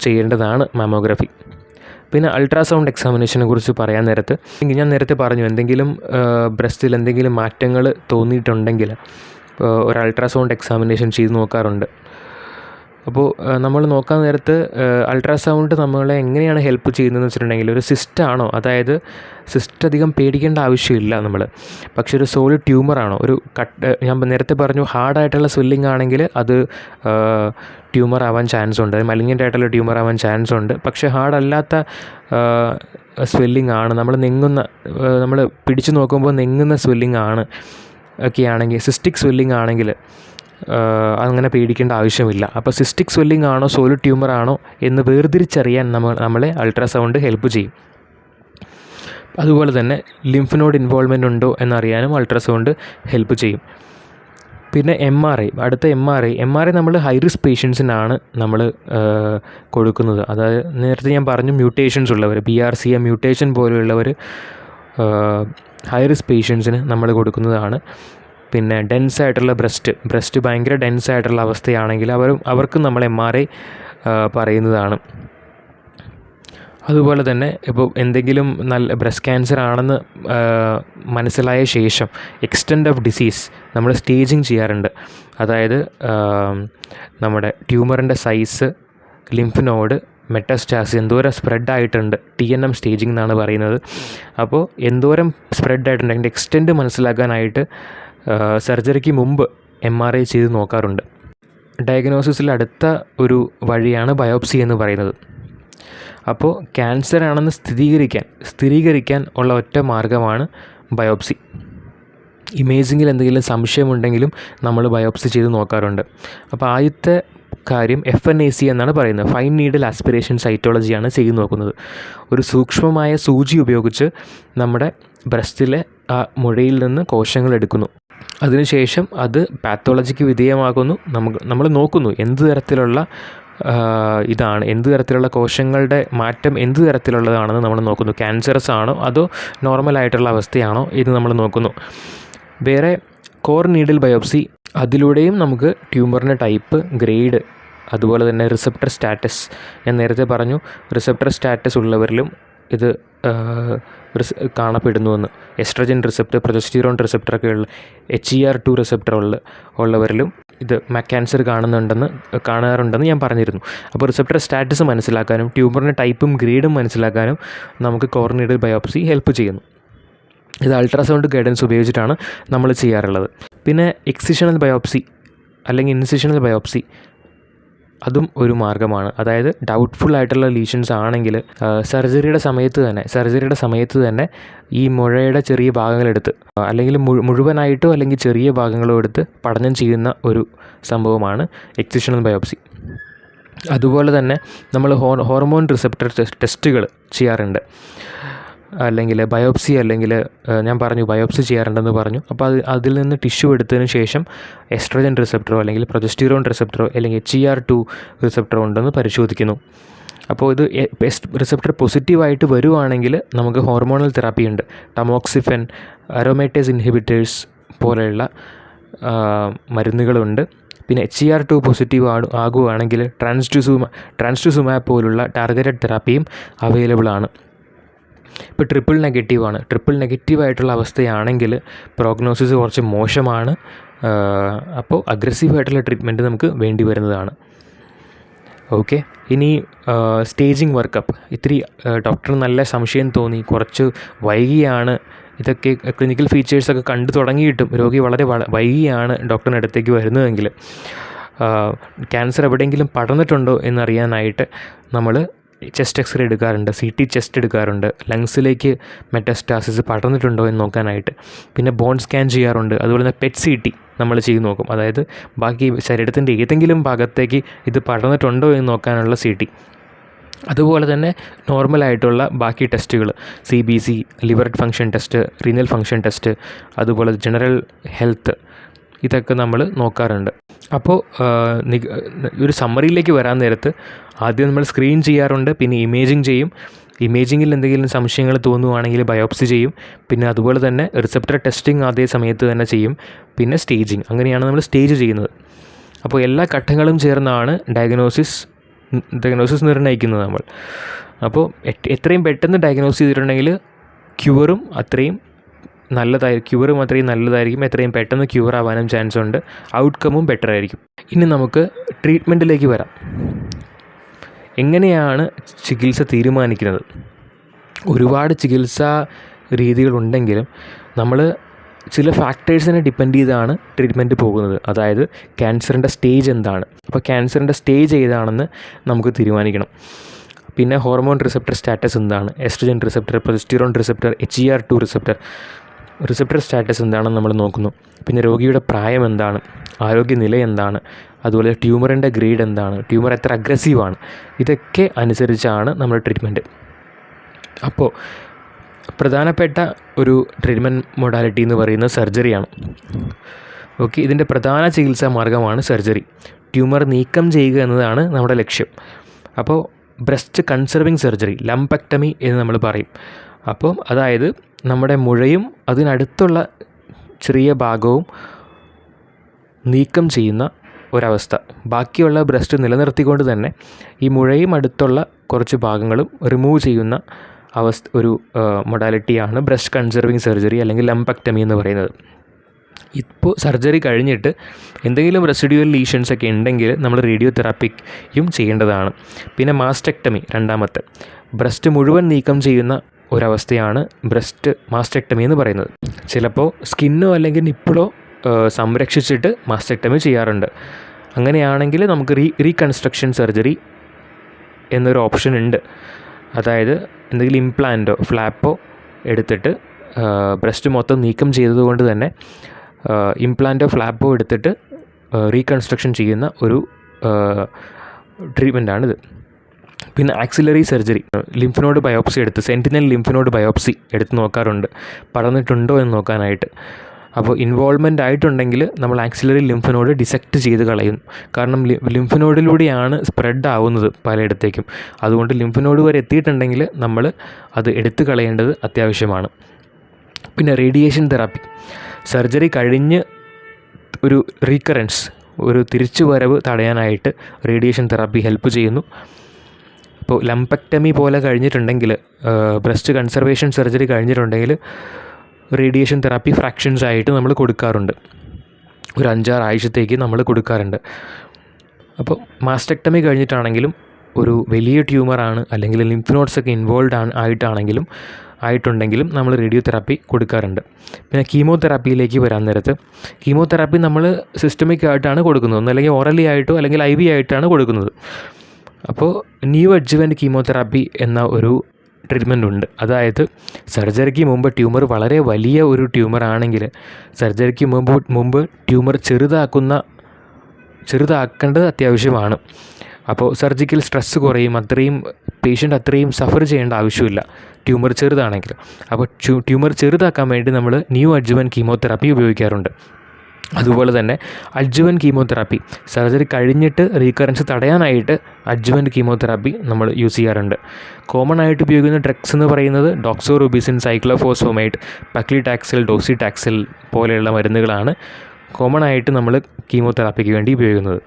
ചെയ്യേണ്ടതാണ് മാമോഗ്രാഫി. പിന്നെ അൾട്രാസൗണ്ട് എക്സാമിനേഷനെ കുറിച്ച് പറയാൻ നേരത്ത് ഞാൻ നേരത്തെ പറഞ്ഞു എന്തെങ്കിലും ബ്രസ്റ്റിൽ എന്തെങ്കിലും മാറ്റങ്ങൾ തോന്നിയിട്ടുണ്ടെങ്കിൽ ഒരു അൾട്രാസൗണ്ട് എക്സാമിനേഷൻ ചെയ്ത് നോക്കാറുണ്ട്. അപ്പോൾ നമ്മൾ നോക്കാൻ നേരത്ത് അൾട്രാസൗണ്ട് നമ്മളെ എങ്ങനെയാണ് ഹെൽപ്പ് ചെയ്യുന്നതെന്ന് വെച്ചിട്ടുണ്ടെങ്കിൽ ഒരു സിസ്റ്റാണോ അതായത് സിസ്റ്റ് അധികം പേടിക്കേണ്ട ആവശ്യമില്ല നമ്മൾ പക്ഷേ ഒരു സോളിഡ് ട്യൂമറാണോ? ഒരു കട്ട് ഞാൻ നേരത്തെ പറഞ്ഞു ഹാർഡായിട്ടുള്ള സ്വെല്ലിംഗ് ആണെങ്കിൽ അത് ട്യൂമർ ആവാൻ ചാൻസ് ഉണ്ട്. മലിഞ്ഞന്റ് ആയിട്ടുള്ള ട്യൂമർ ആവാൻ ചാൻസ് ഉണ്ട്. പക്ഷേ ഹാർഡല്ലാത്ത സ്വെല്ലിംഗ് ആണ്. നമ്മൾ നെങ്ങുന്ന നമ്മൾ പിടിച്ചു നോക്കുമ്പോൾ നെങ്ങുന്ന സ്വെല്ലിംഗ് ആണ് ഒക്കെയാണെങ്കിൽ സിസ്റ്റിക് സ്വെല്ലിംഗ് ആണെങ്കിൽ അങ്ങനെ പേടിക്കേണ്ട ആവശ്യമില്ല. അപ്പോൾ സിസ്റ്റിക് സ്വെല്ലിംഗ് ആണോ സോളിഡ് ട്യൂമർ ആണോ എന്ന് വേർതിരിച്ചറിയാൻ നമ്മൾ നമ്മളെ അൾട്രാസൗണ്ട് ഹെൽപ്പ് ചെയ്യും. അതുപോലെ തന്നെ ലിംഫ് നോഡ് ഇൻവോൾവ്മെന്റ് ഉണ്ടോ എന്നറിയാനും അൾട്രാസൗണ്ട് ഹെൽപ്പ് ചെയ്യും. പിന്നെ എം ആർ ഐ അടുത്ത M R I M R I നമ്മൾ ഹൈ റിസ്ക് പേഷ്യൻസിനാണ് നമ്മൾ കൊടുക്കുന്നത്. അതായത് നേരത്തെ ഞാൻ പറഞ്ഞു മ്യൂട്ടേഷൻസ് ഉള്ളവർ B R C A mutation പോലെയുള്ളവർ ഹൈ റിസ്ക് പേഷ്യൻസിന് നമ്മൾ കൊടുക്കുന്നതാണ്. പിന്നെ ഡെൻസ് ആയിട്ടുള്ള ബ്രസ്റ്റ് ബ്രസ്റ്റ് ഭയങ്കര ഡെൻസ് ആയിട്ടുള്ള അവസ്ഥയാണെങ്കിൽ അവർ അവർക്കും നമ്മൾ എം ആർ ഐ പറയുന്നതാണ്. അതുപോലെ തന്നെ ഇപ്പോൾ എന്തെങ്കിലും നല്ല ബ്രസ്റ്റ് ക്യാൻസർ ആണെന്ന് മനസ്സിലായ ശേഷം എക്സ്റ്റെൻഡ് ഓഫ് ഡിസീസ് നമ്മൾ സ്റ്റേജിങ് ചെയ്യാറുണ്ട്. അതായത് നമ്മുടെ ട്യൂമറിന്റെ സൈസ് ലിംഫ് നോഡ് മെറ്റസ്റ്റാസ് എന്തോരം സ്പ്രെഡ് ആയിട്ടുണ്ട്. ടി എൻ എം സ്റ്റേജിംഗ് എന്നാണ് പറയുന്നത്. അപ്പോൾ എന്തോരം സ്പ്രെഡ് ആയിട്ടുണ്ട്. അതിന്റെ എക്സ്റ്റെൻഡ് മനസ്സിലാക്കാനായിട്ട് സർജറിക്ക് മുമ്പ് എം ആർ ഐ ചെയ്ത് നോക്കാറുണ്ട്. ഡയഗ്നോസിസിൽ അടുത്ത ഒരു വഴിയാണ് ബയോപ്സി എന്ന് പറയുന്നത്. അപ്പോൾ ക്യാൻസർ ആണെന്ന് സ്ഥിരീകരിക്കാൻ സ്ഥിരീകരിക്കാൻ ഉള്ള ഒറ്റ മാർഗമാണ് ബയോപ്സി. ഇമേജിങ്ങിൽ എന്തെങ്കിലും സംശയമുണ്ടെങ്കിലും നമ്മൾ ബയോപ്സി ചെയ്ത് നോക്കാറുണ്ട്. അപ്പോൾ ആദ്യത്തെ കാര്യം എഫ് എൻ എ സി എന്നാണ് പറയുന്നത്. ഫൈൻ നീഡിൽ ആസ്പിറേഷൻ സൈറ്റോളജിയാണ് ചെയ്ത് നോക്കുന്നത്. ഒരു സൂക്ഷ്മമായ സൂചി ഉപയോഗിച്ച് നമ്മുടെ ബ്രസ്റ്റിലെ ആ മുഴയിൽ നിന്ന് കോശങ്ങൾ എടുക്കുന്നു. അതിനുശേഷം അത് പാത്തോളജിക്ക് വിധേയമാകുന്നു. നമുക്ക് നമ്മൾ നോക്കുന്നു എന്ത് തരത്തിലുള്ള ഇതാണ് എന്ത് തരത്തിലുള്ള കോശങ്ങളുടെ മാറ്റം എന്ത് തരത്തിലുള്ളതാണെന്ന് നമ്മൾ നോക്കുന്നു. ക്യാൻസറസ് ആണോ അതോ നോർമൽ ആയിട്ടുള്ള അവസ്ഥയാണോ ഇത് നമ്മൾ നോക്കുന്നു. വേറെ കോർ നീഡിൽ ബയോപ്സി അതിലൂടെയും നമുക്ക് ട്യൂമറിന്റെ ടൈപ്പ് ഗ്രേഡ് അതുപോലെ തന്നെ റിസപ്റ്റർ സ്റ്റാറ്റസ് ഞാൻ നേരത്തെ പറഞ്ഞു. റിസപ്റ്റർ സ്റ്റാറ്റസ് ഉള്ളവരിലും ഇത് കാണപ്പെടുന്നുവെന്ന്. എസ്ട്രജൻ റിസപ്റ്റർ പ്രൊജസ്റ്റിറോൺ റിസപ്റ്ററൊക്കെ ഉള്ള H E R two receptor ഉള്ള ഉള്ളവരിലും ഇത് ക്യാൻസർ കാണുന്നുണ്ടെന്ന് കാണാറുണ്ടെന്ന് ഞാൻ പറഞ്ഞിരുന്നു. അപ്പോൾ റിസപ്റ്റർ സ്റ്റാറ്റസ് മനസ്സിലാക്കാനും ട്യൂമറിന്റെ ടൈപ്പും ഗ്രേഡും മനസ്സിലാക്കാനും നമുക്ക് കോർണിയൽ ബയോപ്സി ഹെൽപ്പ് ചെയ്യുന്നു. ഇത് അൾട്രാസൗണ്ട് ഗൈഡൻസ് ഉപയോഗിച്ചിട്ടാണ് നമ്മൾ ചെയ്യാറുള്ളത്. പിന്നെ എക്സിഷണൽ ബയോപ്സി അല്ലെങ്കിൽ ഇൻസിഷണൽ ബയോപ്സി അതും ഒരു മാർഗമാണ് അതായത് ഡൗട്ട്ഫുൾ ആയിട്ടുള്ള ലീഷൻസ് ആണെങ്കിൽ സർജറിയുടെ സമയത്ത് തന്നെ സർജറിയുടെ സമയത്ത് തന്നെ ഈ മുഴയുടെ ചെറിയ ഭാഗങ്ങളെടുത്ത് അല്ലെങ്കിൽ മുഴു- മുഴുവനായിട്ടോ അല്ലെങ്കിൽ ചെറിയ ഭാഗങ്ങളോ എടുത്ത് പഠനം ചെയ്യുന്ന ഒരു സംഭവമാണ് എക്സിഷണൽ ബയോപ്സി അതുപോലെ തന്നെ നമ്മൾ ഹോർ ഹോർമോൺ റിസപ്റ്റർ ടെസ്റ്റുകൾ ചെയ്യാറുണ്ട്. അല്ലെങ്കിൽ ബയോപ്സി അല്ലെങ്കിൽ ഞാൻ പറഞ്ഞു ബയോപ്സി ചെയ്യാറുണ്ടെന്ന് പറഞ്ഞു. അപ്പോൾ അത് അതിൽ നിന്ന് ടിഷ്യു എടുത്തതിന് ശേഷം എസ്ട്രജൻ റിസപ്റ്ററോ അല്ലെങ്കിൽ പ്രൊജസ്റ്റിറോൺ റിസപ്റ്ററോ അല്ലെങ്കിൽ എച്ച് ഇ ആർ ടു റിസപ്റ്ററോ ഉണ്ടെന്ന് പരിശോധിക്കുന്നു. അപ്പോൾ ഇത് റിസപ്റ്റർ പോസിറ്റീവായിട്ട് വരുവാണെങ്കിൽ നമുക്ക് ഹോർമോണൽ തെറാപ്പി ഉണ്ട്. ടമോക്സിഫെൻ അരോമേറ്റേസ് ഇൻഹിബിറ്റേഴ്സ് പോലെയുള്ള മരുന്നുകളുണ്ട്. പിന്നെ H E R two positive ആണ് ആകുവാണെങ്കിൽ ട്രാൻസ്റ്റുസുമ ട്രാൻസ്റ്റുസുമാ പോലുള്ള ടാർഗറ്റഡ് തെറാപ്പിയും അവൈലബിൾ ആണ്. ഇപ്പോൾ ട്രിപ്പിൾ നെഗറ്റീവാണ് ട്രിപ്പിൾ നെഗറ്റീവ് ആയിട്ടുള്ള അവസ്ഥയാണെങ്കിൽ പ്രോഗ്നോസിസ് കുറച്ച് മോശമാണ്. അപ്പോൾ അഗ്രസീവായിട്ടുള്ള ട്രീറ്റ്മെന്റ് നമുക്ക് വേണ്ടി വരുന്നതാണ്. ഓക്കെ ഇനി സ്റ്റേജിങ് വർക്കപ്പ് ഇത്തിരി ഡോക്ടർ നല്ല സംശയം തോന്നി. കുറച്ച് വൈകിയാണ്. ഇതൊക്കെ ക്ലിനിക്കൽ ഫീച്ചേഴ്സൊക്കെ കണ്ടു തുടങ്ങിയിട്ടും രോഗി വളരെ വള- വൈകിയാണ് ഡോക്ടറിന്റെ അടുത്തേക്ക് വരുന്നതെങ്കിൽ ക്യാൻസർ എവിടെയെങ്കിലും പടർന്നിട്ടുണ്ടോ എന്നറിയാനായിട്ട് നമ്മൾ ചെസ്റ്റ് എക്സ്റേ എടുക്കാറുണ്ട് സി ടി ചെസ്റ്റ് എടുക്കാറുണ്ട് ലങ്സിലേക്ക് മെറ്റസ്റ്റാസിസ് പടർന്നിട്ടുണ്ടോ എന്ന് നോക്കാനായിട്ട്. പിന്നെ ബോൺ സ്കാൻ ചെയ്യാറുണ്ട് അതുപോലെ തന്നെ പെറ്റ് സി ടി നമ്മൾ ചെയ്ത് നോക്കും. അതായത് ബാക്കി ശരീരത്തിന്റെ ഏതെങ്കിലും ഭാഗത്തേക്ക് ഇത് പടർന്നിട്ടുണ്ടോ എന്ന് നോക്കാനുള്ള സി ടി അതുപോലെ തന്നെ നോർമലായിട്ടുള്ള ബാക്കി ടെസ്റ്റുകൾ C B C liver function test renal function test അതുപോലെ ജനറൽ ഹെൽത്ത് ഇതൊക്കെ നമ്മൾ നോക്കാറുണ്ട്. അപ്പോൾ ഒരു സമ്മറിയിലേക്ക് വരാൻ നേരത്ത് ആദ്യം നമ്മൾ സ്ക്രീൻ ചെയ്യാറുണ്ട് പിന്നെ ഇമേജിങ് ചെയ്യും. ഇമേജിങ്ങിൽ എന്തെങ്കിലും സംശയങ്ങൾ തോന്നുവാണെങ്കിൽ ബയോപ്സി ചെയ്യും. പിന്നെ അതുപോലെ തന്നെ റിസപ്റ്റർ ടെസ്റ്റിംഗ് അതേ സമയത്ത് തന്നെ ചെയ്യും. പിന്നെ സ്റ്റേജിങ് അങ്ങനെയാണ് നമ്മൾ സ്റ്റേജ് ചെയ്യുന്നത്. അപ്പോൾ എല്ലാ ഘട്ടങ്ങളും ചേർന്നാണ് ഡയഗ്നോസിസ് ഡയഗ്നോസിസ് നിർണയിക്കുന്നത് നമ്മൾ. അപ്പോൾ എത്രയും പെട്ടെന്ന് ഡയഗ്നോസ് ചെയ്തിട്ടുണ്ടെങ്കിൽ ക്യൂറും അത്രയും നല്ലതായി ക്യൂറും അത്രയും നല്ലതായിരിക്കും. എത്രയും പെട്ടെന്ന് ക്യൂർ ആവാനും ചാൻസ് ഉണ്ട്. ഔട്ട്കമ്മും ബെറ്റർ ആയിരിക്കും. ഇനി നമുക്ക് ട്രീറ്റ്മെന്റിലേക്ക് വരാം. എങ്ങനെയാണ് ചികിത്സ തീരുമാനിക്കുന്നത്? ഒരുപാട് ചികിത്സാ രീതികളുണ്ടെങ്കിലും നമ്മൾ ചില ഫാക്ടേഴ്സിനെ ഡിപ്പെൻഡ് ചെയ്താണ് ട്രീറ്റ്മെന്റ് പോകുന്നത്. അതായത് ക്യാൻസറിന്റെ സ്റ്റേജ് എന്താണ്? അപ്പോൾ ക്യാൻസറിന്റെ സ്റ്റേജ് ഏതാണെന്ന് നമുക്ക് തീരുമാനിക്കണം. പിന്നെ ഹോർമോൺ റിസപ്റ്റർ സ്റ്റാറ്റസ് എന്താണ്? Oestrogen receptor progesterone receptor H E R two receptor receptor status എന്താണെന്ന് നമ്മൾ നോക്കുന്നു. പിന്നെ രോഗിയുടെ പ്രായം എന്താണ്? ആരോഗ്യനില എന്താണ്? അതുപോലെ ട്യൂമറിന്റെ ഗ്രേഡ് എന്താണ്? ട്യൂമർ എത്ര അഗ്രസീവാണ് ഇതൊക്കെ അനുസരിച്ചാണ് നമ്മുടെ ട്രീറ്റ്മെന്റ് അപ്പോൾ പ്രധാനപ്പെട്ട ഒരു ട്രീറ്റ്മെന്റ് മൊഡാലിറ്റി എന്ന് പറയുന്നത് സർജറിയാണ് ഓക്കെ ഇതിന്റെ പ്രധാന ചികിത്സാ മാർഗമാണ് സർജറി ട്യൂമർ നീക്കം ചെയ്യുക എന്നതാണ് നമ്മുടെ ലക്ഷ്യം. അപ്പോൾ ബ്രസ്റ്റ് കൺസർവിങ് സർജറി ലംപക്ടമി എന്ന് നമ്മൾ പറയും. അപ്പോൾ അതായത് നമ്മുടെ മുഴയും അതിനടുത്തുള്ള ചെറിയ ഭാഗവും നീക്കം ചെയ്യുന്ന ഒരവസ്ഥ. ബാക്കിയുള്ള ബ്രസ്റ്റ് നിലനിർത്തിക്കൊണ്ട് തന്നെ ഈ മുഴയും അടുത്തുള്ള കുറച്ച് ഭാഗങ്ങളും റിമൂവ് ചെയ്യുന്ന അവസ്ഥ ഒരു മൊഡാലിറ്റിയാണ് ബ്രസ്റ്റ് കൺസർവിങ് സർജറി അല്ലെങ്കിൽ ലംപക്ടമി എന്ന് പറയുന്നത്. ഇപ്പോൾ സർജറി കഴിഞ്ഞിട്ട് എന്തെങ്കിലും റെസിഡ്യൂവൽ ലീഷൻസ് ഒക്കെ ഉണ്ടെങ്കിൽ നമ്മൾ റേഡിയോ തെറാപ്പിയും ചെയ്യേണ്ടതാണ്. പിന്നെ മാസ്റ്റക്ടമി രണ്ടാമത്തെ. ബ്രസ്റ്റ് മുഴുവൻ നീക്കം ചെയ്യുന്ന ഒരവസ്ഥയാണ് ബ്രസ്റ്റ് മാസ്റ്റെക്ടമി എന്ന് പറയുന്നത്. ചിലപ്പോൾ സ്കിന്നോ അല്ലെങ്കിൽ നിപ്പിളോ സംരക്ഷിച്ചിട്ട് മാസ്റ്റെക്ടമി ചെയ്യാറുണ്ട്. അങ്ങനെയാണെങ്കിൽ നമുക്ക് റീ റീകൺസ്ട്രക്ഷൻ സർജറി എന്നൊരു ഓപ്ഷൻ ഉണ്ട്. അതായത് എന്തെങ്കിലും ഇംപ്ലാന്റോ ഫ്ലാപ്പോ എടുത്തിട്ട് ബ്രസ്റ്റ് മൊത്തം നീക്കം ചെയ്തതുകൊണ്ട് തന്നെ ഇംപ്ലാന്റോ ഫ്ലാപ്പോ എടുത്തിട്ട് റീകൺസ്ട്രക്ഷൻ ചെയ്യുന്ന ഒരു ട്രീറ്റ്മെന്റാണിത് പിന്നെ axillary surgery lymph node biopsy എടുത്ത് സെന്റിനൽ ലിംഫിനോഡ് ബയോപ്സി എടുത്ത് നോക്കാറുണ്ട്. പടർന്നിട്ടുണ്ടോ എന്ന് നോക്കാനായിട്ട്. അപ്പോൾ ഇൻവോൾവ്മെന്റ് ആയിട്ടുണ്ടെങ്കിൽ നമ്മൾ ആക്സിലറി ലിംഫിനോട് ഡിസെക്റ്റ് ചെയ്ത് കളയും. കാരണം ലിംഫിനോഡിലൂടെയാണ് സ്പ്രെഡ് ആവുന്നത് പലയിടത്തേക്കും. അതുകൊണ്ട് ലിംഫിനോഡ് വരെ എത്തിയിട്ടുണ്ടെങ്കിൽ നമ്മൾ അത് എടുത്തു കളയേണ്ടത് അത്യാവശ്യമാണ്. പിന്നെ റേഡിയേഷൻ തെറാപ്പി സർജറി കഴിഞ്ഞ് ഒരു റീക്കറൻസ് ഒരു തിരിച്ചുവരവ് തടയാനായിട്ട് റേഡിയേഷൻ തെറാപ്പി ഹെൽപ്പ് ചെയ്യുന്നു. ഇപ്പോൾ ലംപക്ടമി പോലെ കഴിഞ്ഞിട്ടുണ്ടെങ്കിൽ ബ്രസ്റ്റ് കൺസർവേഷൻ സർജറി കഴിഞ്ഞിട്ടുണ്ടെങ്കിൽ റേഡിയേഷൻ തെറാപ്പി ഫ്രാക്ഷൻസ് ആയിട്ട് നമ്മൾ കൊടുക്കാറുണ്ട്. ഒരു അഞ്ചാറ് ആഴ്ചത്തേക്ക് നമ്മൾ കൊടുക്കാറുണ്ട്. അപ്പോൾ മാസ്റ്റക്ടമി കഴിഞ്ഞിട്ടാണെങ്കിലും ഒരു വലിയ ട്യൂമറാണ് അല്ലെങ്കിൽ ലിംഫ് നോട്ട്സ് ഒക്കെ ഇൻവോൾവ് ആണ് ആയിട്ടാണെങ്കിലും ആയിട്ടുണ്ടെങ്കിലും നമ്മൾ റേഡിയോ തെറാപ്പി കൊടുക്കാറുണ്ട്. പിന്നെ കീമോതെറാപ്പിയിലേക്ക് വരാൻ നേരത്ത് കീമോതെറാപ്പി നമ്മൾ സിസ്റ്റമിക് ആയിട്ടാണ് കൊടുക്കുന്നത്. ഒന്നല്ലെങ്കിൽ ഓറലി ആയിട്ടോ അല്ലെങ്കിൽ ഐ വി ആയിട്ടാണ് കൊടുക്കുന്നത്. അപ്പോൾ ന്യൂ അഡ്ജുവന്റ് കീമോതെറാപ്പി എന്ന ഒരു ട്രീറ്റ്മെന്റ് ഉണ്ട്. അതായത് സർജറിക്ക് മുമ്പ് ട്യൂമർ വളരെ വലിയ ഒരു ട്യൂമർ ആണെങ്കിൽ സർജറിക്ക് മുമ്പ് മുമ്പ് ട്യൂമർ ചെറുതാക്കുന്ന ചെറുതാക്കേണ്ടത് അത്യാവശ്യമാണ്. അപ്പോൾ സർജിക്കൽ സ്ട്രെസ്സ് കുറയും അത്രയും പേഷ്യന്റ് അത്രയും സഫർ ചെയ്യേണ്ട ആവശ്യമില്ല. ട്യൂമർ ചെറുതാണെങ്കിൽ. അപ്പോൾ ട്യൂമർ ചെറുതാക്കാൻ വേണ്ടി നമ്മൾ ന്യൂ അഡ്ജുവൻ കീമോതെറാപ്പി ഉപയോഗിക്കാറുണ്ട്. അതുപോലെ തന്നെ അഡ്ജുവൻ കീമോതെറാപ്പി സർജറി കഴിഞ്ഞിട്ട് റീകറൻസ് തടയാനായിട്ട് അഡ്ജുവൻ കീമോതെറാപ്പി നമ്മൾ യൂസ് ചെയ്യാറുണ്ട്. കോമൺ ആയിട്ട് ഉപയോഗിക്കുന്ന ഡ്രഗ്സ് എന്ന് പറയുന്നത് ഡോക്സോറുബിസിൻ സൈക്ലോഫോസോമൈറ്റ് പക്ലിടാക്സിൽ ഡോസിടാക്സിൽ പോലെയുള്ള മരുന്നുകളാണ് കോമൺ ആയിട്ട് നമ്മൾ കീമോതെറാപ്പിക്ക് വേണ്ടി ഉപയോഗിക്കുന്നത്.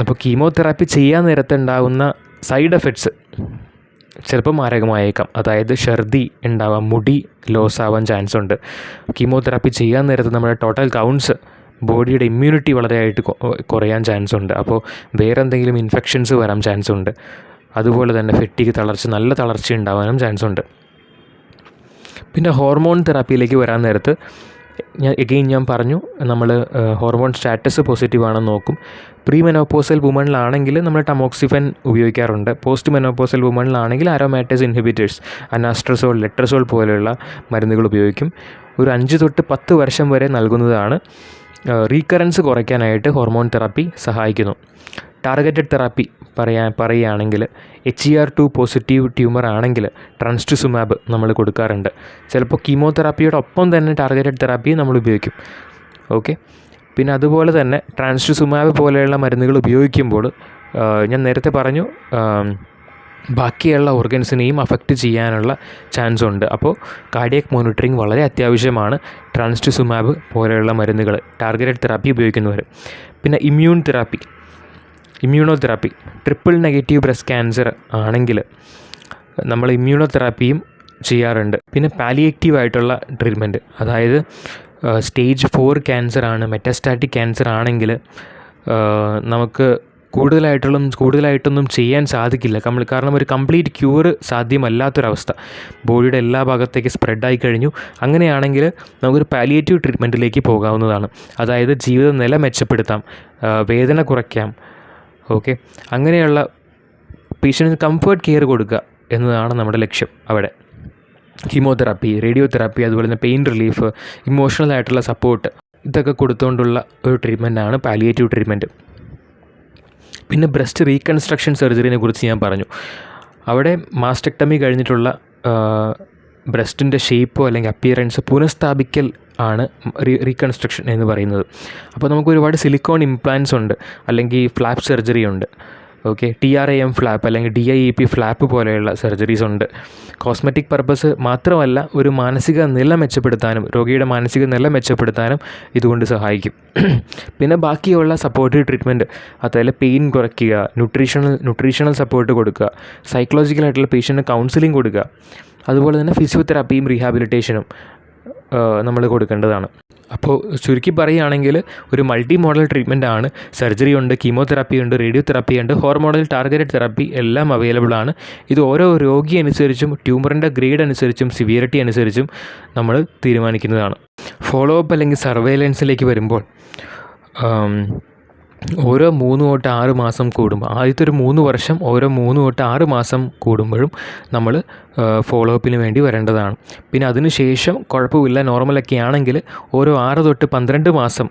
അപ്പോൾ കീമോതെറാപ്പി ചെയ്യാൻ നേരത്തുണ്ടാകുന്ന സൈഡ് എഫക്ട്സ് ചിലപ്പോൾ മാരകമായേക്കാം അതായത് ഛർദി ഉണ്ടാവാം മുടി ലോസ് ആവാൻ ചാൻസ് ഉണ്ട്. കീമോതെറാപ്പി ചെയ്യാൻ നേരത്ത് നമ്മുടെ ടോട്ടൽ കൗണ്ട്സ് ബോഡിയുടെ ഇമ്മ്യൂണിറ്റി വളരെയായിട്ട് കുറയാൻ ചാൻസ് ഉണ്ട്. അപ്പോൾ വേറെ എന്തെങ്കിലും ഇൻഫെക്ഷൻസ് വരാൻ ചാൻസ് ഉണ്ട്. അതുപോലെ തന്നെ ഫെറ്റിക്ക് തളർച്ച നല്ല തളർച്ച ഉണ്ടാവാനും ചാൻസ് ഉണ്ട്. പിന്നെ ഹോർമോൺ തെറാപ്പിയിലേക്ക് വരാൻ നേരത്ത് ഞാൻ എഗെയിൻ ഞാൻ പറഞ്ഞു നമ്മൾ ഹോർമോൺ സ്റ്റാറ്റസ് പോസിറ്റീവ് ആണെന്ന് നോക്കും. പ്രീ മെനോപ്പോസൽ വുമണിലാണെങ്കിൽ നമ്മൾ ടമോക്സിഫൻ ഉപയോഗിക്കാറുണ്ട്. പോസ്റ്റ് മെനോപ്പോസൽ വുമണിലാണെങ്കിൽ ആരോമാറ്റസ് ഇൻഹിബിറ്റേഴ്സ് അനാസ്ട്രസോൾ ലെട്രസോൾ പോലെയുള്ള മരുന്നുകൾ ഉപയോഗിക്കും. ഒരു അഞ്ച് തൊട്ട് പത്ത് വർഷം വരെ നൽകുന്നതാണ്. റീകറൻസ് കുറയ്ക്കാനായിട്ട് ഹോർമോൺ തെറാപ്പി സഹായിക്കുന്നു. ടാർഗറ്റഡ് തെറാപ്പി പറയാ പറയുകയാണെങ്കിൽ H E R two positive tumour ആണെങ്കിൽ ട്രാൻസ്റ്റുസുമാബ് നമ്മൾ കൊടുക്കാറുണ്ട്. ചിലപ്പോൾ കീമോതെറാപ്പിയുടെ ഒപ്പം തന്നെ ടാർഗറ്റഡ് തെറാപ്പി നമ്മൾ ഉപയോഗിക്കും. ഓക്കെ പിന്നെ അതുപോലെ തന്നെ ട്രാൻസ്റ്റുസുമാബ് പോലെയുള്ള മരുന്നുകൾ ഉപയോഗിക്കുമ്പോൾ ഞാൻ നേരത്തെ പറഞ്ഞു ബാക്കിയുള്ള ഓർഗൻസിനെയും അഫക്റ്റ് ചെയ്യാനുള്ള ചാൻസ് ഉണ്ട്. അപ്പോൾ കാർഡിയക് മോണിറ്ററിങ് വളരെ അത്യാവശ്യമാണ് ട്രാൻസ്റ്റുസുമാബ് പോലെയുള്ള മരുന്നുകൾ ടാർഗറ്റഡ് തെറാപ്പി ഉപയോഗിക്കുന്നവർ. പിന്നെ immune therapy immuno therapy triple negative breast cancer ആണെങ്കിൽ നമ്മൾ ഇമ്മ്യൂണോതെറാപ്പിയും ചെയ്യാറുണ്ട്. പിന്നെ പാലിയേറ്റീവ് ആയിട്ടുള്ള ട്രീറ്റ്മെന്റ് അതായത് സ്റ്റേജ് ഫോർ ക്യാൻസർ ആണ് മെറ്റാസ്റ്റാറ്റിക് ക്യാൻസർ ആണെങ്കിൽ നമുക്ക് കൂടുതലായിട്ടുള്ള കൂടുതലായിട്ടൊന്നും ചെയ്യാൻ സാധിക്കില്ല. നമ്മൾ കാരണം ഒരു കംപ്ലീറ്റ് ക്യൂർ സാധ്യമല്ലാത്തൊരവസ്ഥ. ബോഡിയുടെ എല്ലാ ഭാഗത്തേക്ക് സ്പ്രെഡായി കഴിഞ്ഞു. അങ്ങനെയാണെങ്കിൽ നമുക്കൊരു പാലിയേറ്റീവ് ട്രീറ്റ്മെന്റിലേക്ക് പോകാവുന്നതാണ്. അതായത് ജീവിത നില മെച്ചപ്പെടുത്താം വേദന കുറയ്ക്കാം ഓക്കെ? അങ്ങനെയുള്ള പേഷ്യന്റിന് കംഫേർട്ട് കെയർ കൊടുക്കുക എന്നതാണ് നമ്മുടെ ലക്ഷ്യം അവിടെ. കീമോതെറാപ്പി റേഡിയോ തെറാപ്പി അതുപോലെ തന്നെ പെയിൻ റിലീഫ് ഇമോഷണൽ ആയിട്ടുള്ള സപ്പോർട്ട് ഇതൊക്കെ കൊടുത്തുകൊണ്ടുള്ള ഒരു ട്രീറ്റ്മെന്റാണ് പാലിയേറ്റീവ് ട്രീറ്റ്മെന്റ് പിന്നെ ബ്രസ്റ്റ് റീകൺസ്ട്രക്ഷൻ സർജറിനെ കുറിച്ച് ഞാൻ പറഞ്ഞു. അവിടെ മാസ്റ്റക്ടമി കഴിഞ്ഞിട്ടുള്ള ബ്രസ്റ്റിന്റെ ഷേപ്പോ അല്ലെങ്കിൽ അപ്പിയറൻസ് പുനഃസ്ഥാപിക്കൽ ആണ് റീകൺസ്ട്രക്ഷൻ എന്ന് പറയുന്നത്. അപ്പോൾ നമുക്ക് ഒരുപാട് സിലിക്കോൺ ഇംപ്ലാൻസ് ഉണ്ട് അല്ലെങ്കിൽ ഫ്ലാപ്പ് സർജറി ഉണ്ട്. Okay T R A M flap അല്ലെങ്കിൽ D I E P flap പോലെയുള്ള സർജറീസ് ഉണ്ട്. കോസ്മെറ്റിക് പർപ്പസ് മാത്രമല്ല ഒരു മാനസിക നില മെച്ചപ്പെടുത്താനും രോഗിയുടെ മാനസിക നില മെച്ചപ്പെടുത്താനും ഇതുകൊണ്ട് സഹായിക്കും. പിന്നെ ബാക്കിയുള്ള സപ്പോർട്ടീവ് ട്രീറ്റ്മെന്റ് അതായത് പെയിൻ കുറയ്ക്കുക ന്യൂട്രീഷണൽ ന്യൂട്രീഷണൽ സപ്പോർട്ട് കൊടുക്കുക സൈക്കോളജിക്കലായിട്ടുള്ള പേഷ്യന്റിന് കൗൺസിലിംഗ് കൊടുക്കുക. അതുപോലെ തന്നെ ഫിസിയോതെറാപ്പിയും റീഹാബിലിറ്റേഷനും നമ്മൾ കൊടുക്കേണ്ടതാണ്. അപ്പോൾ ചുരുക്കി പറയുകയാണെങ്കിൽ ഒരു മൾട്ടി മോഡൽ ട്രീറ്റ്മെന്റ് ആണ്. സർജറി ഉണ്ട് കീമോതെറാപ്പി ഉണ്ട് റേഡിയോ തെറാപ്പി ഉണ്ട് ഹോർമോണൽ ടാർഗറ്റഡ് തെറാപ്പി എല്ലാം അവൈലബിൾ ആണ്. ഇത് ഓരോ രോഗി അനുസരിച്ചും ട്യൂമറിന്റെ ഗ്രേഡ് അനുസരിച്ചും സിവിയറിറ്റി അനുസരിച്ചും നമ്മൾ തീരുമാനിക്കുന്നതാണ്. ഫോളോ അപ്പ് അല്ലെങ്കിൽ സർവൈലൻസിലേക്ക് വരുമ്പോൾ ഓരോ മൂന്ന് തൊട്ട് ആറ് മാസം കൂടുമ്പോൾ ആദ്യത്തെ ഒരു മൂന്ന് വർഷം ഓരോ മൂന്ന് തൊട്ട് ആറ് മാസം കൂടുമ്പോഴും നമ്മൾ ഫോളോ അപ്പിന് വേണ്ടി വരേണ്ടതാണ്. പിന്നെ അതിനുശേഷം കുഴപ്പമില്ല നോർമലൊക്കെ ആണെങ്കിൽ ഓരോ ആറ് തൊട്ട് പന്ത്രണ്ട് മാസം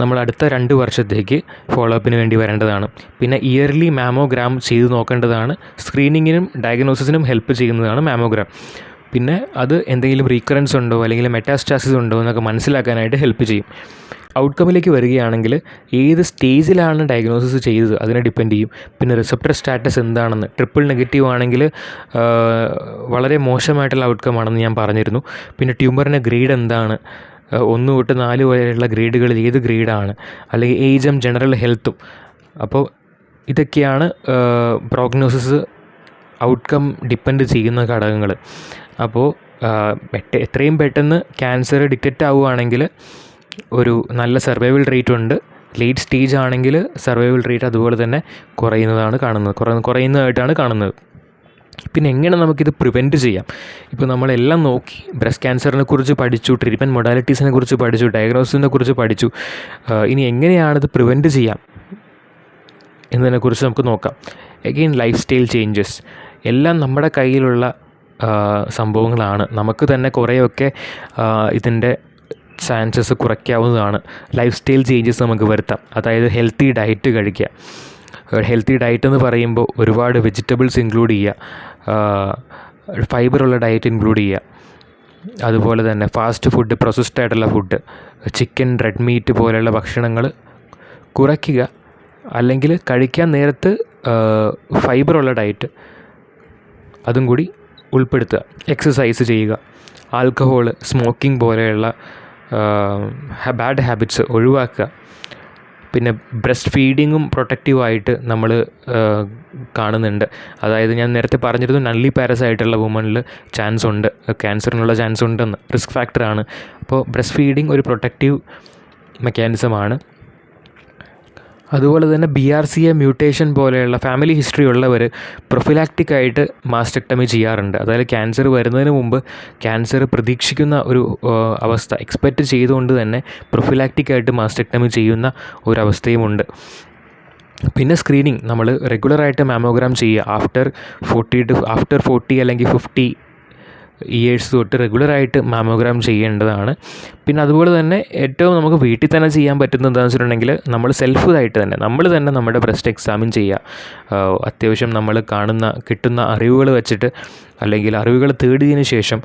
നമ്മൾ അടുത്ത രണ്ട് വർഷത്തേക്ക് ഫോളോ അപ്പിന് വേണ്ടി വരേണ്ടതാണ്. പിന്നെ ഇയർലി മാമോഗ്രാം ചെയ്ത് നോക്കേണ്ടതാണ്. സ്ക്രീനിങ്ങിനും ഡയഗ്നോസിസിനും ഹെൽപ്പ് ചെയ്യുന്നതാണ് മാമോഗ്രാം പിന്നെ അത് എന്തെങ്കിലും റീക്കറൻസ് ഉണ്ടോ അല്ലെങ്കിൽ മെറ്റാസ്റ്റാസിസ് ഉണ്ടോ എന്നൊക്കെ മനസ്സിലാക്കാനായിട്ട് ഹെൽപ്പ് ചെയ്യും. ഔട്ട്കമ്മിലേക്ക് വരികയാണെങ്കിൽ ഏത് സ്റ്റേജിലാണ് ഡയഗ്നോസിസ് ചെയ്തത്? അതിനെ ഡിപ്പെൻഡ് ചെയ്യും. പിന്നെ റിസപ്റ്റർ സ്റ്റാറ്റസ് എന്താണെന്ന്. ട്രിപ്പിൾ നെഗറ്റീവ് ആണെങ്കിൽ വളരെ മോശമായിട്ടുള്ള ഔട്ട്കം ആണെന്ന് ഞാൻ പറഞ്ഞിരുന്നു. പിന്നെ ട്യൂമറിന്റെ ഗ്രേഡ് എന്താണ്? ഒന്ന് തൊട്ട് നാല് വരെയുള്ള ഗ്രേഡുകളിൽ ഏത് ഗ്രേഡാണ്? അല്ലെങ്കിൽ ഏജും ജനറൽ ഹെൽത്തും അപ്പോൾ ഇതൊക്കെയാണ് പ്രോഗ്നോസിസ് ഔട്ട്കം ഡിപ്പെൻഡ് ചെയ്യുന്ന ഘടകങ്ങൾ. അപ്പോൾ എത്രയും പെട്ടെന്ന് ക്യാൻസർ ഡിറ്റക്റ്റ് ആവുകയാണെങ്കിൽ ഒരു നല്ല സർവൈവൽ റേറ്റ് ഉണ്ട്. ലേറ്റ് സ്റ്റേജ് ആണെങ്കിൽ സർവൈവൽ റേറ്റ് അതുപോലെ തന്നെ കുറയുന്നതാണ് കാണുന്നത്. കുറ കുറയുന്നതായിട്ടാണ് കാണുന്നത്. പിന്നെ എങ്ങനെ നമുക്കിത് പ്രിവെന്റ് ചെയ്യാം? ഇപ്പോൾ നമ്മളെല്ലാം നോക്കി ബ്രസ്റ്റ് ക്യാൻസറിനെ കുറിച്ച് പഠിച്ചു ട്രീറ്റ്മെന്റ് മൊഡാലിറ്റീസിനെ കുറിച്ച് പഠിച്ചു ഡയഗ്നോസിനെ കുറിച്ച് പഠിച്ചു ഇനി എങ്ങനെയാണിത് പ്രിവെന്റ് ചെയ്യാം എന്നതിനെക്കുറിച്ച് നമുക്ക് നോക്കാം. എഗെയിൻ ലൈഫ് സ്റ്റൈൽ ചേഞ്ചസ് എല്ലാം നമ്മുടെ കയ്യിലുള്ള സംഭവങ്ങളാണ്. നമുക്ക് തന്നെ കുറേയൊക്കെ ഇതിന്റെ ചാൻസസ് കുറയ്ക്കാവുന്നതാണ്. ലൈഫ് സ്റ്റൈൽ ചേഞ്ചസ് നമുക്ക് വരുത്താം. അതായത് ഹെൽത്തി ഡയറ്റ് കഴിക്കുക. ഹെൽത്തി ഡയറ്റ് എന്ന് പറയുമ്പോൾ ഒരുപാട് വെജിറ്റബിൾസ് ഇൻക്ലൂഡ് ചെയ്യുക. ഫൈബറുള്ള ഡയറ്റ് ഇൻക്ലൂഡ് ചെയ്യുക. അതുപോലെ തന്നെ ഫാസ്റ്റ് ഫുഡ് പ്രോസസ്ഡ് ആയിട്ടുള്ള ഫുഡ് ചിക്കൻ റെഡ് മീറ്റ് പോലെയുള്ള ഭക്ഷണങ്ങൾ കുറയ്ക്കുക. അല്ലെങ്കിൽ കഴിക്കാൻ നേരത്ത് ഫൈബറുള്ള ഡയറ്റ് അതും കൂടി ഉൾപ്പെടുത്തുക. എക്സസൈസ് ചെയ്യുക. ആൽക്കഹോൾ സ്മോക്കിംഗ് പോലെയുള്ള ബാഡ് ഹാബിറ്റ്സ് ഒഴിവാക്കുക. പിന്നെ ബ്രസ്റ്റ് ഫീഡിങ്ങും പ്രൊട്ടക്റ്റീവായിട്ട് നമ്മൾ കാണുന്നുണ്ട്. അതായത് ഞാൻ നേരത്തെ പറഞ്ഞിരുന്നു നള്ളി പാരസ് ആയിട്ടുള്ള വുമണിൽ ചാൻസ് ഉണ്ട്. ക്യാൻസറിനുള്ള ചാൻസ് ഉണ്ടെന്ന്. റിസ്ക് ഫാക്ടറാണ് അപ്പോൾ ബ്രസ്റ്റ് ഫീഡിങ് ഒരു പ്രൊട്ടക്റ്റീവ് മെക്കാനിസമാണ് അതുപോലെ തന്നെ B R C A mutation പോലെയുള്ള ഫാമിലി ഹിസ്റ്ററി ഉള്ളവർ പ്രൊഫിലാക്റ്റിക് ആയിട്ട് മാസ്റ്റക്ടമി ചെയ്യാറുണ്ട്. അതായത് ക്യാൻസർ വരുന്നതിന് മുമ്പ് ക്യാൻസർ പ്രതീക്ഷിക്കുന്ന ഒരു അവസ്ഥ എക്സ്പെക്റ്റ് ചെയ്തുകൊണ്ട് തന്നെ പ്രൊഫിലാക്റ്റിക് ആയിട്ട് മാസ്റ്റക്ടമി ചെയ്യുന്ന ഒരവസ്ഥയുമുണ്ട്. പിന്നെ സ്ക്രീനിങ് നമ്മൾ റെഗുലറായിട്ട് മാമോഗ്രാം ചെയ്യുക. After forty to after forty അല്ലെങ്കിൽ ഫിഫ്റ്റി ഇയേഴ്സ് തൊട്ട് റെഗുലറായിട്ട് മാമോഗ്രാം ചെയ്യേണ്ടതാണ്. പിന്നെ അതുപോലെ തന്നെ ഏറ്റവും നമുക്ക് വീട്ടിൽ തന്നെ ചെയ്യാൻ പറ്റുന്ന എന്താണെന്ന് വെച്ചിട്ടുണ്ടെങ്കിൽ നമ്മൾ സെൽഫായിട്ട് തന്നെ നമ്മൾ തന്നെ നമ്മുടെ ബ്രസ്റ്റ് എക്സാമിൻ ചെയ്യുക. അത്യാവശ്യം നമ്മൾ കാണുന്ന കിട്ടുന്ന അറിവുകൾ വെച്ചിട്ട് അല്ലെങ്കിൽ അറിവുകൾ തേടിയതിന് ശേഷം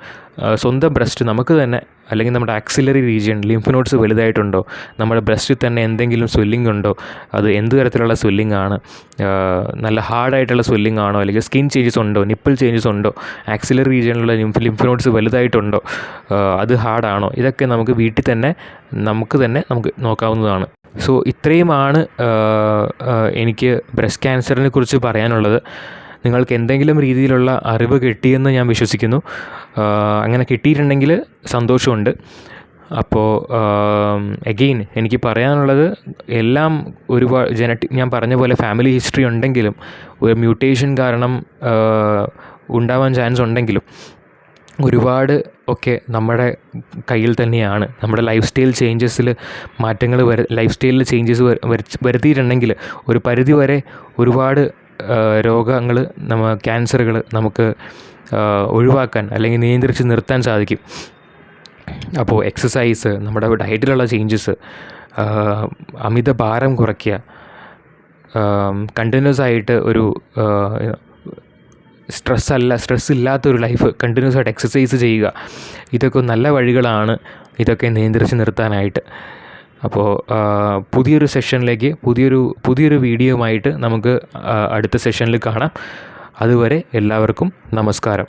സ്വന്തം ബ്രസ്റ്റ് നമുക്ക് തന്നെ അല്ലെങ്കിൽ നമ്മുടെ ആക്സിലറി റീജിയൻ ലിംഫ് നോട്ട്സ് വലുതായിട്ടുണ്ടോ നമ്മുടെ ബ്രസ്റ്റിൽ തന്നെ എന്തെങ്കിലും സ്വെല്ലിംഗ് ഉണ്ടോ അത് എന്ത് തരത്തിലുള്ള സ്വെല്ലിംഗ് ആണ് നല്ല ഹാർഡായിട്ടുള്ള സ്വെല്ലിംഗ് ആണോ അല്ലെങ്കിൽ സ്കിൻ ചേഞ്ചസ് ഉണ്ടോ നിപ്പിൾ ചേഞ്ചസ് ഉണ്ടോ ആക്സിലറി റീജിയനിലുള്ള ലിംഫ് ലിംഫ് നോട്ട്സ് വലുതായിട്ടുണ്ടോ അത് ഹാർഡാണോ ഇതൊക്കെ നമുക്ക് വീട്ടിൽ തന്നെ നമുക്ക് തന്നെ നമുക്ക് നോക്കാവുന്നതാണ്. സോ ഇത്രയുമാണ് എനിക്ക് ബ്രസ്റ്റ് ക്യാൻസറിനെ കുറിച്ച് പറയാനുള്ളത്. നിങ്ങൾക്ക് എന്തെങ്കിലും രീതിയിലുള്ള അറിവ് കിട്ടിയെന്ന് ഞാൻ വിശ്വസിക്കുന്നു. അങ്ങനെ കിട്ടിയിട്ടുണ്ടെങ്കിൽ സന്തോഷമുണ്ട്. അപ്പോൾ എഗെയിൻ എനിക്ക് പറയാനുള്ളത് എല്ലാം ഒരുപാട് ജനറ്റിക് ഞാൻ പറഞ്ഞ പോലെ ഫാമിലി ഹിസ്റ്ററി ഉണ്ടെങ്കിലും ഒരു മ്യൂട്ടേഷൻ കാരണം ഉണ്ടാവാൻ ചാൻസ് ഉണ്ടെങ്കിലും ഒരുപാട് ഒക്കെ നമ്മുടെ കയ്യിൽ തന്നെയാണ്. നമ്മുടെ ലൈഫ് സ്റ്റൈൽ ചേഞ്ചസിൽ മാറ്റങ്ങൾ വര ലൈഫ് സ്റ്റൈലിൽ ചേഞ്ചസ് വരുത്തിയിട്ടുണ്ടെങ്കിൽ ഒരു പരിധി വരെ ഒരുപാട് രോഗങ്ങൾ നമ്മ ക്യാൻസറുകൾ നമുക്ക് ഒഴിവാക്കാൻ അല്ലെങ്കിൽ നിയന്ത്രിച്ച് നിർത്താൻ സാധിക്കും. അപ്പോൾ എക്സസൈസ് നമ്മുടെ ഡയറ്റിലുള്ള ചേഞ്ചസ് അമിത ഭാരം കുറയ്ക്കുക കണ്ടിന്യൂസ് ആയിട്ട് ഒരു സ്ട്രെസ് അല്ല സ്ട്രെസ് ഇല്ലാത്തൊരു ലൈഫ് കണ്ടിന്യൂസ് ആയിട്ട് എക്സസൈസ് ചെയ്യുക. ഇതൊക്കെ നല്ല വഴികളാണ് ഇതൊക്കെ നിയന്ത്രിച്ച് നിർത്താനായിട്ട്. അപ്പോൾ പുതിയൊരു സെഷനിലേക്ക് പുതിയൊരു പുതിയൊരു വീഡിയോയുമായിട്ട് നമുക്ക് അടുത്ത സെഷനിൽ കാണാം. അതുവരെ എല്ലാവർക്കും നമസ്കാരം.